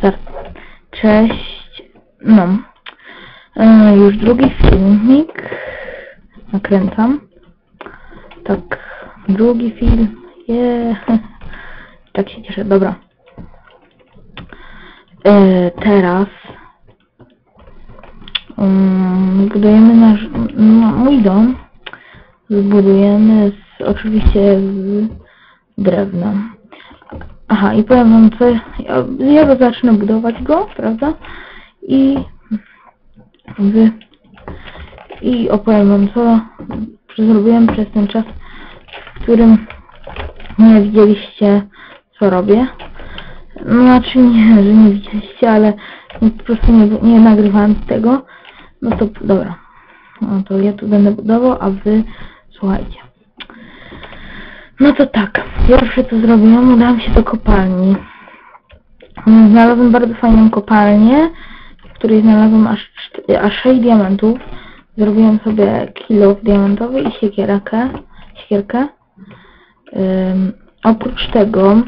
start. Cześć. No. E, już drugi filmik. Nakręcam. Tak. Drugi film. Yeah. Tak się cieszę. Dobra. E, teraz um, budujemy nasz, no, mój dom. Zbudujemy z, oczywiście z drewna. Aha, i powiem wam co, ja, ja zacznę budować go, prawda? I wy, i opowiem wam co zrobiłem przez ten czas, w którym nie widzieliście co robię. No, Znaczy nie, że nie widzieliście, ale po prostu nie, nie nagrywałem tego. No to dobra. No to ja tu będę budował, a wy słuchajcie. No to tak, pierwsze co zrobiłam, udałam się do kopalni. Mm, Znalazłem bardzo fajną kopalnię, w której znalazłem aż, aż 6 diamentów. Zrobiłem sobie kilo diamentowy i siekierkę. siekierkę. Ym, oprócz tego,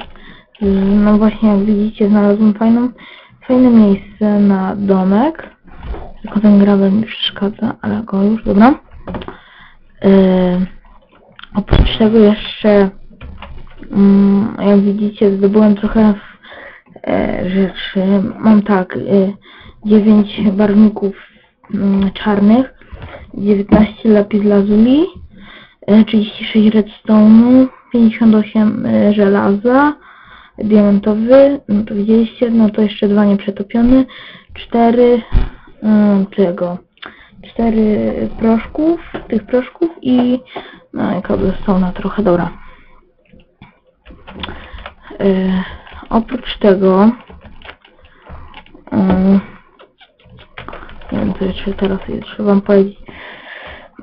no właśnie jak widzicie, znalazłem fajną, fajne miejsce na domek. Tylko ten gravel mi przeszkadza, ale go już, dobra. Yy, oprócz tego jeszcze, jak widzicie, zdobyłem trochę e, rzeczy. Mam tak, e, 9 barwników mm, czarnych, 19 lapis lazuli, e, 36 redstone'u, 58 e, żelaza, diamentowy, no to widzieliście, no to jeszcze dwa nieprzetopione, 4 mm, tego, 4 proszków, tych proszków i no i cobblestone'a trochę, dobra. E, oprócz tego mm, nie wiem co jeszcze teraz jeszcze wam powiedzieć.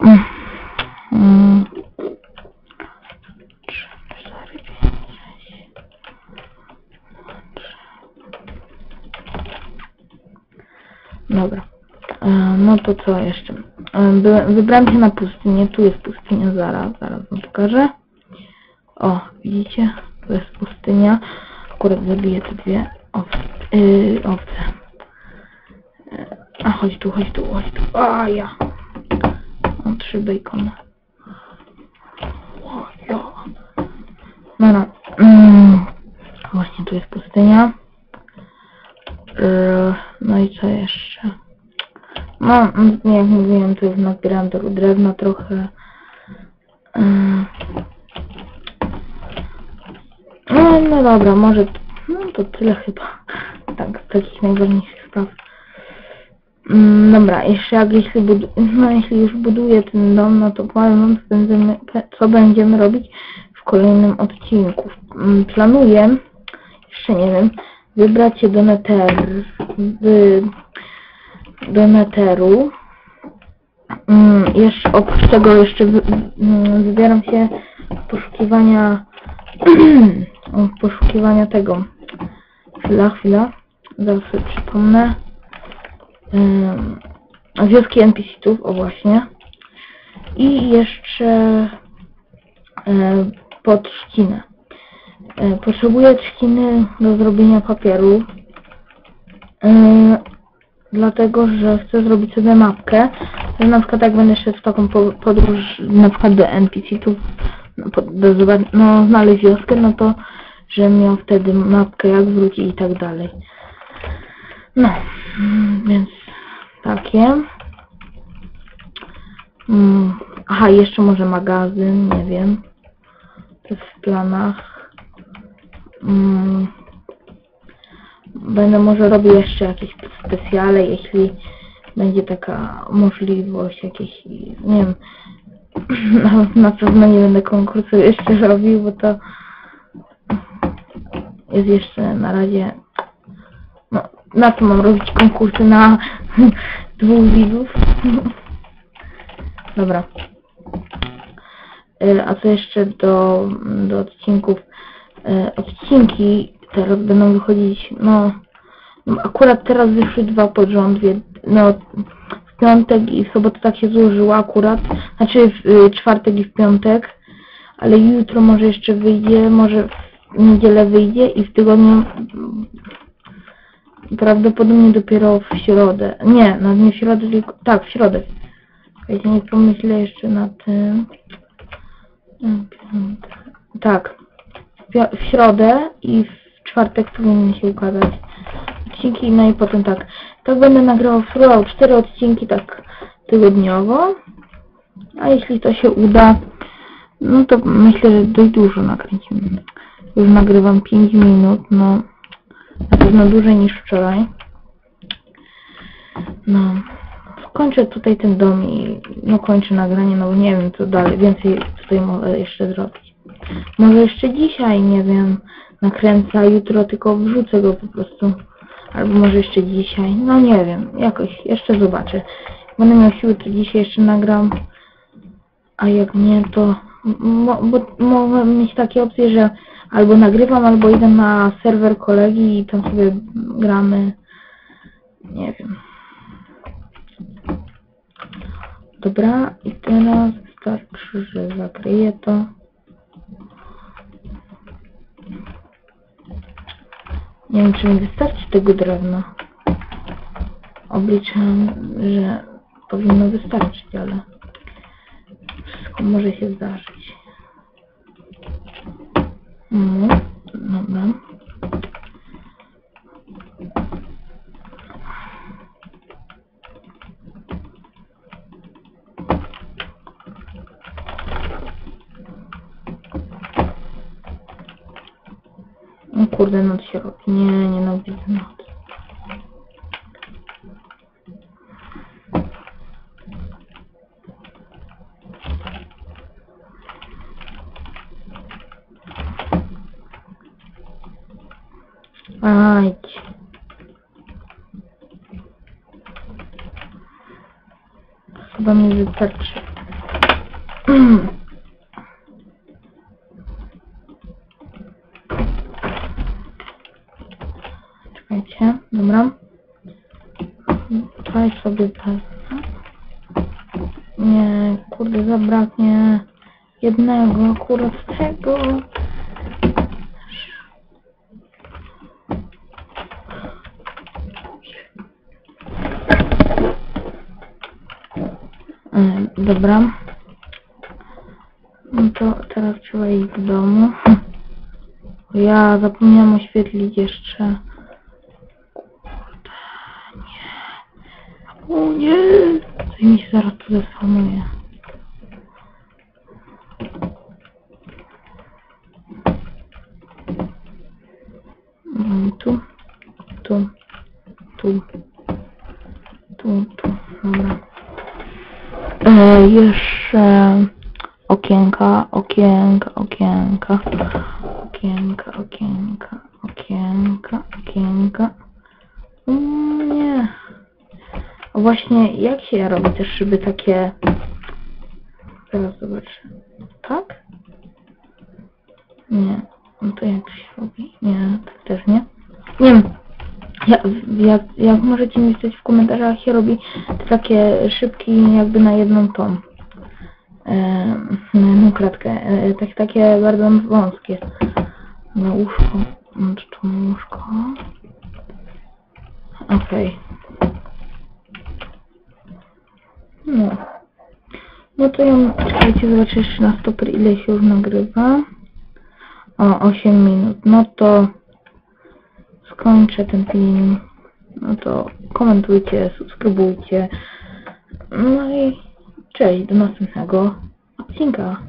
Mm, mm, trzy, cztery, pięć, sześć. Dobra. E, No to co jeszcze? Byłem, wybrałem się na pustynię. Tu jest pustynia, zaraz, zaraz wam pokażę. O, widzicie? Tu jest pustynia. Akurat zabiję te dwie owce. Yy, owce. E, A chodź tu, chodź tu, chodź tu. A ja. Mam trzy bacony. O, ja. No, no. Mm. Właśnie tu jest pustynia. Yy, No i co jeszcze? No, mm, jak mówiłem, tu nazbierałem tego drewna trochę. Yy. No, no dobra, może no to tyle chyba. Tak, takich najważniejszych spraw. Mm, dobra, jeszcze jak jeśli no jeśli już buduję ten dom, no to powiem wam, co będziemy, co będziemy robić w kolejnym odcinku. Mm, Planuję, jeszcze nie wiem, wybrać się do Netheru, wy- do Netheru. Mm, jeszcze oprócz tego jeszcze wy, wybieram się poszukiwania poszukiwania tego. Chwila, chwila. Zaraz sobie przypomnę. Ym, wioski NPC-ów, o właśnie. I jeszcze yy, po trzcinę. Yy, potrzebuję trzciny do zrobienia papieru. Yy, dlatego, że chcę zrobić sobie mapkę. Że na przykład jak będę szedł w taką po- podróż na przykład do NPC-ów, no, znaleźć wioskę, no to że miał wtedy mapkę jak wrócić i tak dalej. No, więc takie. Mm, Aha, jeszcze może magazyn, nie wiem. To jest w planach. Mm, Będę może robił jeszcze jakieś specjale, jeśli będzie taka możliwość, jakieś, nie wiem, na, na pewno nie będę konkursu jeszcze robił, bo to jest jeszcze na razie, no, na co mam robić konkursy na dwóch widzów? Dobra. Y, A co jeszcze do, do odcinków? Y, Odcinki teraz będą wychodzić, no, no, akurat teraz wyszły dwa pod rząd, no, piątek i w sobotę tak się złożyło akurat, znaczy w y, czwartek i w piątek, ale jutro może jeszcze wyjdzie, może w niedzielę wyjdzie i w tygodniu prawdopodobnie dopiero w środę. Nie, no nie w środę, tylko... Tak, w środę. Czekajcie, nie pomyślę jeszcze na tym. Mm. Tak. W środę i w czwartek powinny się ukazać odcinki, no i potem tak. Tak będę nagrywał w cztery odcinki tak tygodniowo. A jeśli to się uda, no to myślę, że dość dużo nakręcimy. Już nagrywam 5 minut, no na pewno dłużej niż wczoraj. No, skończę tutaj ten dom i no kończę nagranie, no bo nie wiem co dalej, więcej tutaj mogę jeszcze zrobić. Może jeszcze dzisiaj, nie wiem, nakręcę, jutro tylko wrzucę go po prostu. Albo może jeszcze dzisiaj, no nie wiem, jakoś, jeszcze zobaczę. Będę miał siły, to dzisiaj jeszcze nagram, a jak nie, to bo mogę mieć takie opcje, że albo nagrywam, albo idę na serwer kolegi i tam sobie gramy, nie wiem. Dobra, i teraz wystarczy, że zakryję to. Nie wiem, czy mi wystarczy tego drewna. Obliczam, że powinno wystarczyć, ale wszystko może się zdarzyć. No, dobra. No kurde, noc się robi. Nie, nienawidzę nocy. Ajdź. Chyba mi wystarczy. Czekajcie, dobra. Daj sobie pas. Nie, kurde, zabraknie jednego akurat tego. Dobra. No to teraz trzeba iść do domu. Ja zapomniałam oświetlić jeszcze. O nie! To mi się zaraz tu zespanuje. Mm, Tu, tu, tu, tu, tu, dobra. E, jeszcze okienka, okienka, okienka, okienka, okienka, okienka, okienka. Mm, nie. A właśnie, jak się robi te szyby takie... Zaraz zobaczę. Tak? Nie. No to jak się robi? Nie, tak też nie. Nie wiem. Ja, jak, jak możecie mi w komentarzach, jak się robi te takie szybki jakby na jedną tą. E, na jedną kratkę. E, tak, takie bardzo wąskie. Na łóżko. Tu łóżko. Okej. No. No to ja, czekajcie, zobaczę jeszcze na stoper ile się już nagrywa. O, 8 minut. No to skończę ten film. No to komentujcie, subskrybujcie. No i cześć, do następnego odcinka.